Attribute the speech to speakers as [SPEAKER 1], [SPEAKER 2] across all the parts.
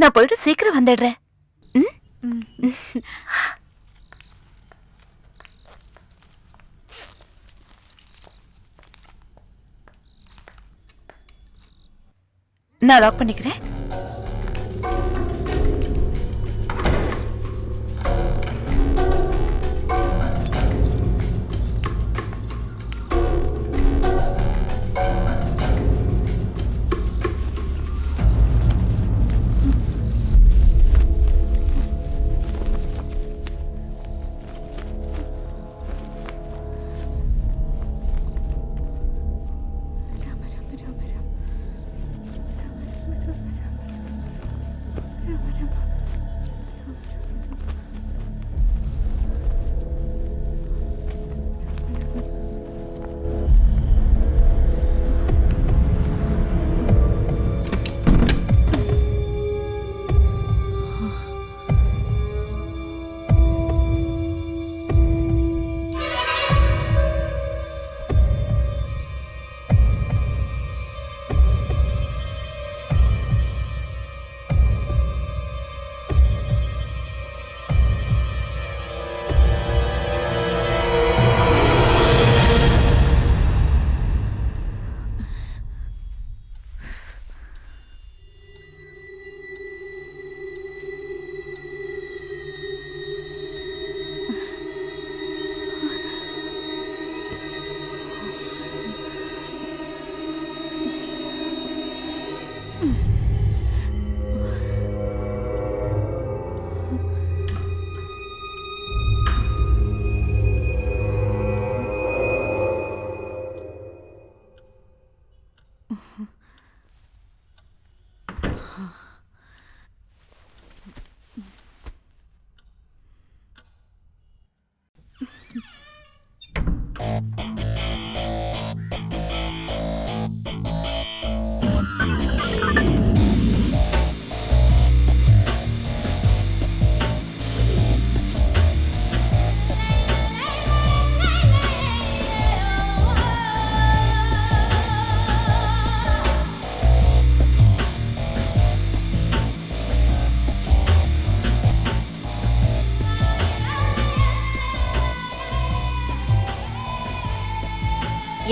[SPEAKER 1] நான் போயிட்டு சீக்கிரம் வந்துடுறேன். நான் லாக் பண்ணிக்கிறேன்.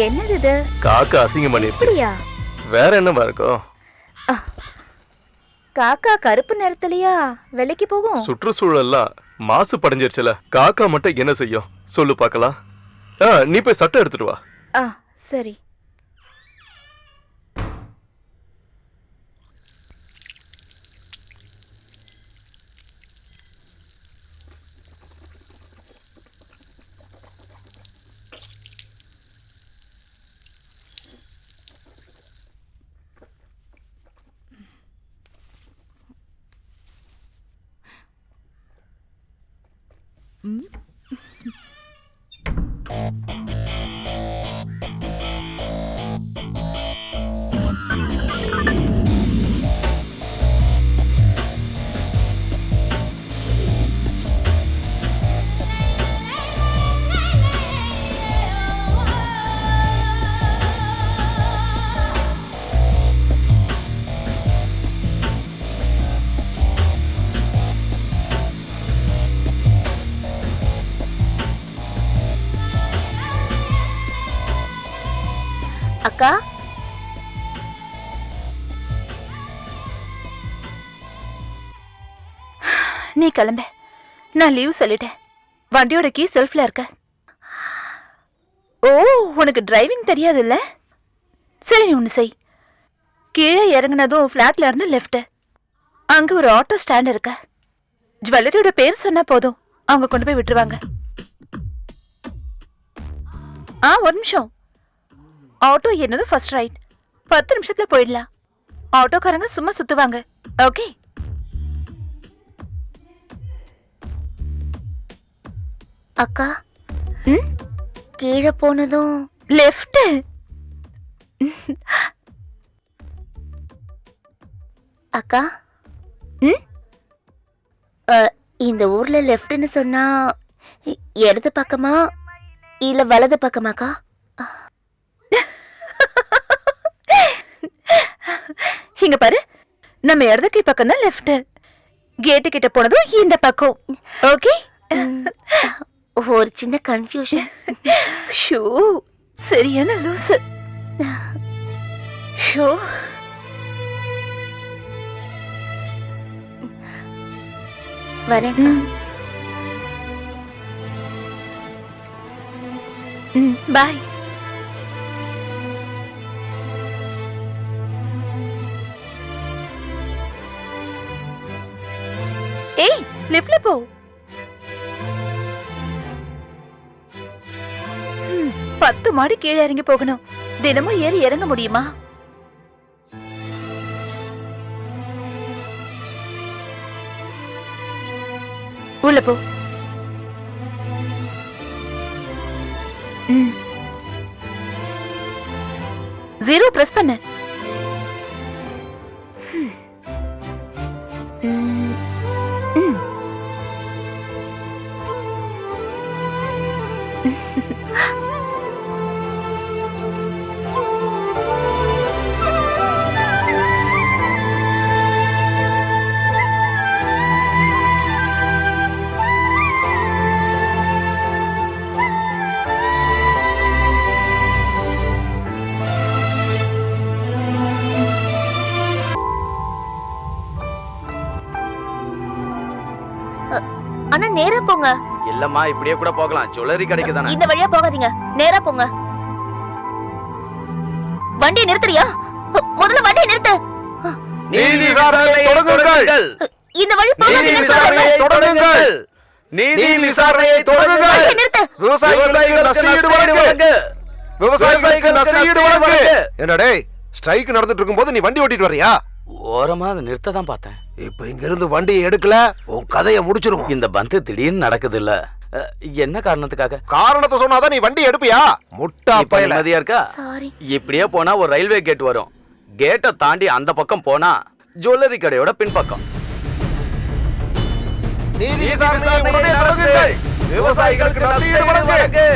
[SPEAKER 2] என்னது இது?
[SPEAKER 3] காக்கா அசிங்கம் பண்ணிருச்சு.
[SPEAKER 2] அப்படியா
[SPEAKER 3] வேற என்னவா இருக்கும்
[SPEAKER 2] காக்கா கருப்பு நிறத்துலயா? வெள்ளைக்கு போகும்.
[SPEAKER 3] சுற்றுச்சூழல்லாம் மாசு படைஞ்சிருச்சுல. காக்கா மட்டும் என்ன செய்யும்? சொல்லு பார்க்கலாம். ஆ நீ போய் சட்டை எடுத்துட்டு வா.
[SPEAKER 2] ஆ சரி. Mm? அக்கா?
[SPEAKER 1] நீ கிளம்ப. நான் லீவ் சொல்லிட்டேன். வண்டியோட கீ செல்ஃபில் இருக்க. ஓ உனக்கு டிரைவிங் தெரியாதுல்ல? சரி நீ ஒன்று செய். கீழே இறங்குனதும் ஃப்ளாட்ல இருந்து லெஃப்ட்டு அங்கே ஒரு ஆட்டோ ஸ்டாண்ட் இருக்க. ஜுவல்லரியோட பேர் சொன்னால் போதும். அவங்க கொண்டு போய் விட்டுருவாங்க. ஆ ஒரு நிமிஷம். ஆட்டோ என்னதும் ஃபர்ஸ்ட் ரைட் பத்து நிமிஷத்துல போயிடலாம். ஆட்டோக்காரங்க சும்மா சுத்துவாங்க. ஓகே
[SPEAKER 2] அக்கா ம்? கீழே போனதும்
[SPEAKER 1] லெஃப்ட்
[SPEAKER 2] அக்கா?
[SPEAKER 1] ம்?
[SPEAKER 2] இந்த ஊர்ல லெஃப்ட்னு சொன்னா இடது பக்கமா இல்ல வலது பக்கமாக்கா?
[SPEAKER 1] இங்க பாரு. நம்ம இடது கை பக்கம் தான் லெஃப்ட் கேட்டு கிட்ட போனதும் இந்த பக்கம். ஓகே
[SPEAKER 2] ஒரு சின்ன கன்ஃபியூஷன்
[SPEAKER 1] ஷோ சரியான லூசு. ஷோ.
[SPEAKER 2] வரேன்.
[SPEAKER 1] பாய் லிஃப்ட்ல பத்து மாடி கீழே இறங்கி போகணும். தினமும் ஏறி இறங்க முடியுமா? உள்ள போ. ஜீரோ பிரஸ் பண்ண.
[SPEAKER 2] நேரா போங்க.
[SPEAKER 4] இல்லம்மா இப்படியே கூட போகலாம். ஜுவல்லரி கடைக்கு தானே.
[SPEAKER 2] இந்த வழியா போகாதீங்க. நேரா போங்க. வண்டியை நிறுத்துறியா? முதல்ல வண்டியை நிறுத்து.
[SPEAKER 4] நீதி விசாரணையை தொடங்குங்கள்.
[SPEAKER 2] இந்த வழி
[SPEAKER 4] நீதி
[SPEAKER 2] போகாதீங்க
[SPEAKER 4] விசாரணையை தொடங்குங்கள். நீதி விசாரணையை தொடங்குங்கள்.
[SPEAKER 2] வண்டியை நிறுத்து.
[SPEAKER 4] விவசாயிகளுக்கு நஷ்டஈடு வழங்கு. விவசாயிகளுக்கு நஷ்டஈடு வழங்கு.
[SPEAKER 5] என்னடா ஸ்ட்ரைக் நடந்துட்டு இருக்கும்போது நீ வண்டி ஓட்டிட்டு வரியா
[SPEAKER 4] ஓரமா அதை நிறுத்த தான் பார்த்தேன்.
[SPEAKER 5] இப்ப இங்க இருந்து வண்டியை எடுக்கல உன் கதையை முடிச்சிருவோம்.
[SPEAKER 4] இந்த பந்து திடீர்னு நடக்குது இல்ல என்ன காரணத்துக்காக?
[SPEAKER 5] காரணத்தை சொன்னாதான் நீ வண்டி எடுப்பியா? முட்டா
[SPEAKER 4] இப்ப
[SPEAKER 5] பயல.
[SPEAKER 4] நிம்மதியா இருக்கா?
[SPEAKER 2] சாரி
[SPEAKER 4] இப்படியே போனா ஒரு ரயில்வே கேட் வரும். கேட்டை தாண்டி அந்த பக்கம் போனா ஜுவல்லரி கடையோட பின்பக்கம்.
[SPEAKER 5] நீதி உடனே தொடங்குங்கள் விவசாயிகளுக்கு நஷ்டஈடு வழங்கு.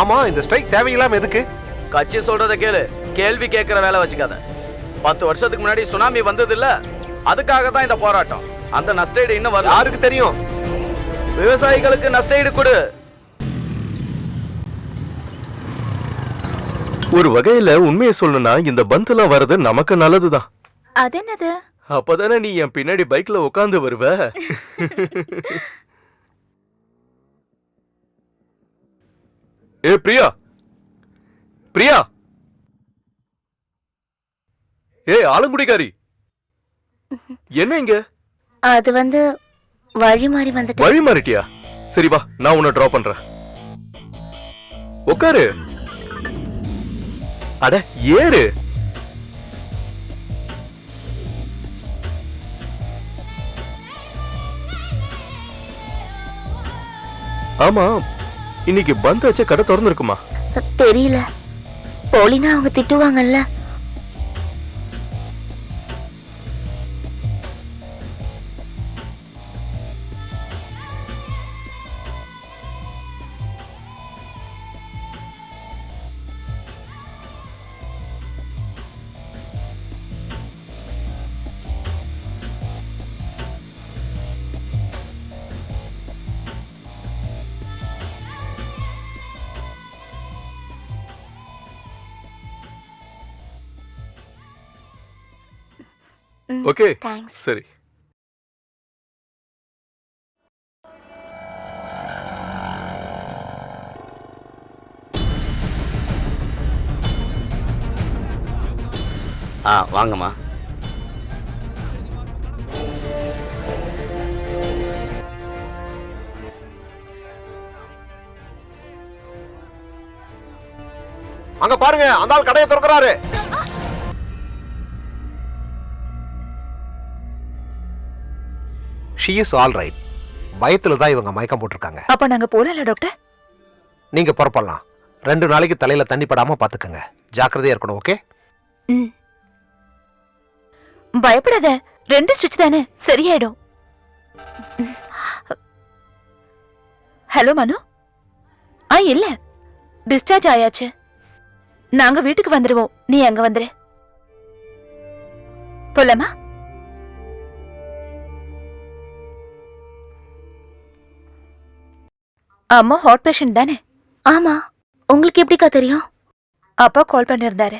[SPEAKER 5] ஆமா இந்த ஸ்ட்ரைக் தேவையில்லாம எதுக்கு?
[SPEAKER 4] கட்சி சொல்றத கேளு. கேள்வி கேட்கிற வேலை வச்சுக்காத. பத்து வருஷத்துக்கு முன்னாடி சுனாமி வந்தது இல்ல அதுக்காக தான் இந்த போராட்டம். அந்த நஷ்டஈடு இன்னும் வரல.
[SPEAKER 5] யாருக்கு தெரியும்?
[SPEAKER 4] விவசாயிகளுக்கு நஷ்டஈடு கொடு.
[SPEAKER 3] ஒரு வகையில உண்மையை சொல்லணும்னா இந்த பந்தெல்லாம் வர்றது நமக்கு நல்லதுதான்.
[SPEAKER 1] அது என்னது
[SPEAKER 3] அப்பதானே நீ என் பின்னாடி பைக்ல உட்காந்து வருவ? ஏ பிரியா! பிரியா! ஏ ஆலங்குடிக்காரி என்ன இங்க?
[SPEAKER 2] அது வந்து வழி மாறி வந்துட்டு
[SPEAKER 3] வழி மாறிட்டியா? சரி வா நான் உன்னை டிராப் பண்றேன். உட்காரு அட ஏறு. ஆமா இன்னைக்கு பந்த் வச்ச கடை திறந்துருக்குமா?
[SPEAKER 2] தெரியல. போலினா அவங்க திட்டுவாங்கல்ல?
[SPEAKER 3] ஓகே. சரி.
[SPEAKER 4] ஆ வாங்கம்மா.
[SPEAKER 5] அங்க பாருங்க அந்த ஆள் கடையை திறக்கறாரு. ஷீ இஸ் ஆல் ரைட் பயத்துல தான் இவங்க மயக்கம் போட்டிருக்காங்க.
[SPEAKER 1] அப்ப நாங்க போலாம்ல டாக்டர்
[SPEAKER 5] நீங்க புறப்படலாம். ரெண்டு நாளைக்கு தலையில தண்ணி படாம பாத்துக்கங்க. ஜாக்கிரதையா இருக்கணும் ஓகே
[SPEAKER 1] ம். பயப்படாத. ரெண்டு ஸ்டிச் தானே. சரியாயிடும். ஹலோ மனு? ஆ இல்ல. டிஸ்சார்ஜ் ஆயாச்சு. நாங்க வீட்டுக்கு வந்துருவோம். நீ அங்க வந்துரு. போலாமா? அம்மா ஹார்ட் பேஷண்ட் தானே?
[SPEAKER 2] ஆமா. உங்களுக்கு எப்படிக்கா தெரியும்?
[SPEAKER 1] அப்பா கால் பண்ணிருந்தாரு.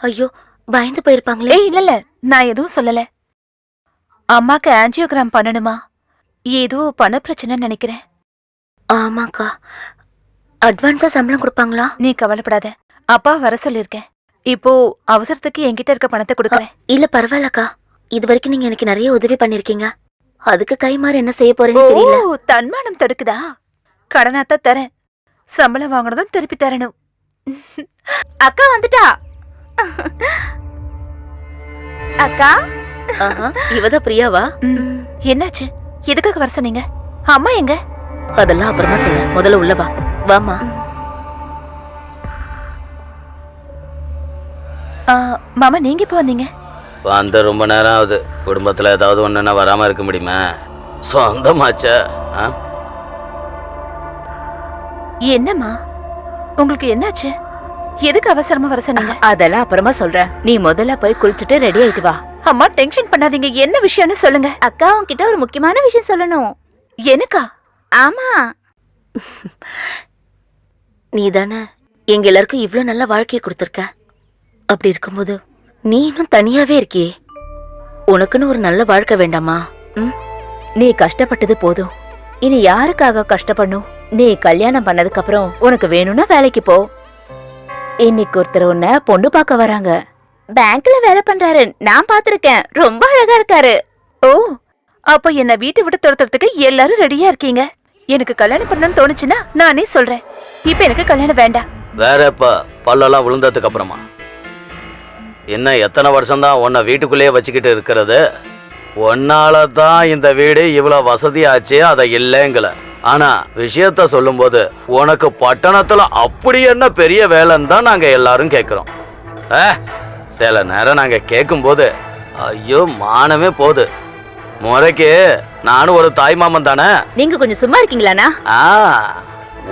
[SPEAKER 2] ஐயோ பயந்து போயிருப்பாங்களே.
[SPEAKER 1] ஏய் இல்ல நான் எதுவும் சொல்லல. அம்மாக்கு ஆஞ்சியோகிராம் பண்ணணுமா? ஏதோ பண பிரச்சனைன்னு நினைக்கிறேன்.
[SPEAKER 2] ஆமாக்கா. அட்வான்ஸா சம்பளம் கொடுப்பாங்களா?
[SPEAKER 1] நீ கவலைப்படாத. அப்பா வர சொல்லிருக்கேன் இப்போ அவசரத்துக்கு என்கிட்ட இருக்க பணத்தை கொடுக்கறேன்.
[SPEAKER 2] இல்ல பரவாயில்லக்கா. இது வரைக்கும் நீங்க எனக்கு நிறைய உதவி பண்ணிருக்கீங்க அதுக்கு கைமாறு என்ன செய்ய போறேன்னு தெரியல.
[SPEAKER 1] ஓ தன்மானம் தடுக்குதா? கடனாத்தான் தரேன். சம்பளம் வாங்கினதும் திருப்பி தரணும். அக்கா வந்துட்டா. அக்கா.
[SPEAKER 2] ஆஹா, இவதான் பிரியாவா?
[SPEAKER 1] என்னாச்சு? எதுக்காக வர சொன்னீங்க? அம்மா எங்க?
[SPEAKER 2] அதெல்லாம் அப்புறமா சொல்ல முதல்ல உள்ள வா. வாமா
[SPEAKER 1] மாமா நீங்க இப்போ வந்தீங்க?
[SPEAKER 4] வந்து ரொம்ப நேரம் ஆகுது. குடும்பத்தில் ஏதாவது ஒன்றுன்னா வராமல் இருக்க முடியுமா? சொந்தமாச்சே ஆ?
[SPEAKER 1] என்னம்மா? உங்களுக்கு என்னாச்சு? எதுக்கு அவசரமா வர சொன்னீங்க?
[SPEAKER 6] அதெல்லாம் அப்புறமா சொல்றேன். நீ முதல்ல போய் குளிச்சுட்டு ரெடி ஆயிட்டு வா.
[SPEAKER 1] அம்மா டென்ஷன் பண்ணாதீங்க. என்ன விஷயம்னு சொல்லுங்க.
[SPEAKER 6] அக்கா உன்கிட்ட ஒரு முக்கியமான விஷயம் சொல்லணும்.
[SPEAKER 1] எனக்கா?
[SPEAKER 6] ஆமா.
[SPEAKER 2] நீ தானே எங்க எல்லாருக்கும் இவ்ளோ நல்ல வாழ்க்கையை கொடுத்துருக்க. அப்படி இருக்கும்போது நீ இன்னும் தனியாவே இருக்கியே. உனக்குன்னு ஒரு நல்ல வாழ்க்கை வேண்டாமா? ம்?
[SPEAKER 6] நீ கஷ்டப்பட்டது போதும். இனி யாருக்காக கஷ்டப்படணும்? நீ கல்யாணம் பண்ணதுக்கு அப்புறம் உனக்கு வேணும்னா வேலைக்கு போ. இன்னைக்கு ஒருத்தர் உன்ன பொண்ணு பார்க்க வராங்க. பேங்க்ல வேலை பண்றாரு. நான் பாத்திருக்கேன் ரொம்ப அழகா இருக்காரு.
[SPEAKER 1] ஓ அப்ப என்ன வீட்டை விட்டு துரத்துறதுக்கு எல்லாரும் ரெடியா இருக்கீங்க? எனக்கு கல்யாணம் பண்ணணும்னு தோணுச்சுன்னா நானே சொல்றேன். இப்ப எனக்கு கல்யாணம் வேண்டாம்.
[SPEAKER 4] வேற இப்ப பல்லெல்லாம் விழுந்ததுக்கு அப்புறமா என்ன எத்தனை வருஷம் தான் உன்னை வீட்டுக்குள்ளேயே வச்சுக்கிட்டு இருக்கிறது? உன்னால தான் இந்த வீடு இவ்வளோ வசதியாச்சு அதை இல்லைங்கல. ஆனா விஷயத்த சொல்லும்போது உனக்கு பட்டணத்துல அப்படி என்ன பெரிய வேலைன்னு தான் நாங்க எல்லாரும் கேட்குறோம் ஏ சில நேரம் நாங்க கேட்கும்போது ஐயோ மானமே போகுது. முறைக்கு நானும் ஒரு தாய்மாமன் தானே?
[SPEAKER 6] நீங்க கொஞ்சம் சும்மா இருக்கீங்களாண்ணா?
[SPEAKER 4] ஆ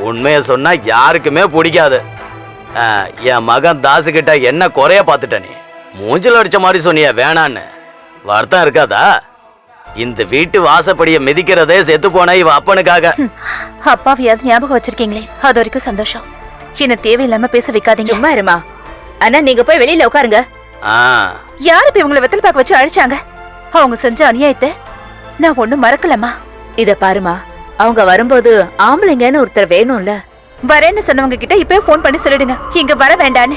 [SPEAKER 4] உண்மையை சொன்னா யாருக்குமே பிடிக்காது. என் மகன் தாசுகிட்ட என்ன குறைய பார்த்துட்ட நீ? மூஞ்சில் அடிச்ச மாதிரி சொன்னிய வேணான்னு. வருத்தம் இருக்காதா? இந்த வீட்டு வாசப்படிய மிதிக்கிறதே செத்து போன இவ அப்பனுக்காக.
[SPEAKER 1] அப்பாவையாவது ஞாபகம் வச்சிருக்கீங்களே அது வரைக்கும் சந்தோஷம். என்ன தேவையில்லாம பேச வைக்காதீங்க.
[SPEAKER 6] சும்மா இருமா. அண்ணா நீங்க போய் வெளியில உட்காருங்க.
[SPEAKER 4] ஆ.
[SPEAKER 1] யார் இப்ப இவங்களை வெத்தல் பாக்க வச்சு அழிச்சாங்க? அவங்க செஞ்ச அநியாயத்தை நான் ஒண்ணும் மறக்கலம்மா.
[SPEAKER 6] இத பாருமா அவங்க வரும்போது ஆம்பளைங்கன்னு ஒருத்தர் வேணும்ல.
[SPEAKER 1] வரேன்னு சொன்னவங்க கிட்ட இப்பவே ஃபோன் பண்ணி சொல்லிடுங்க. இங்க வர வேண்டான்னு.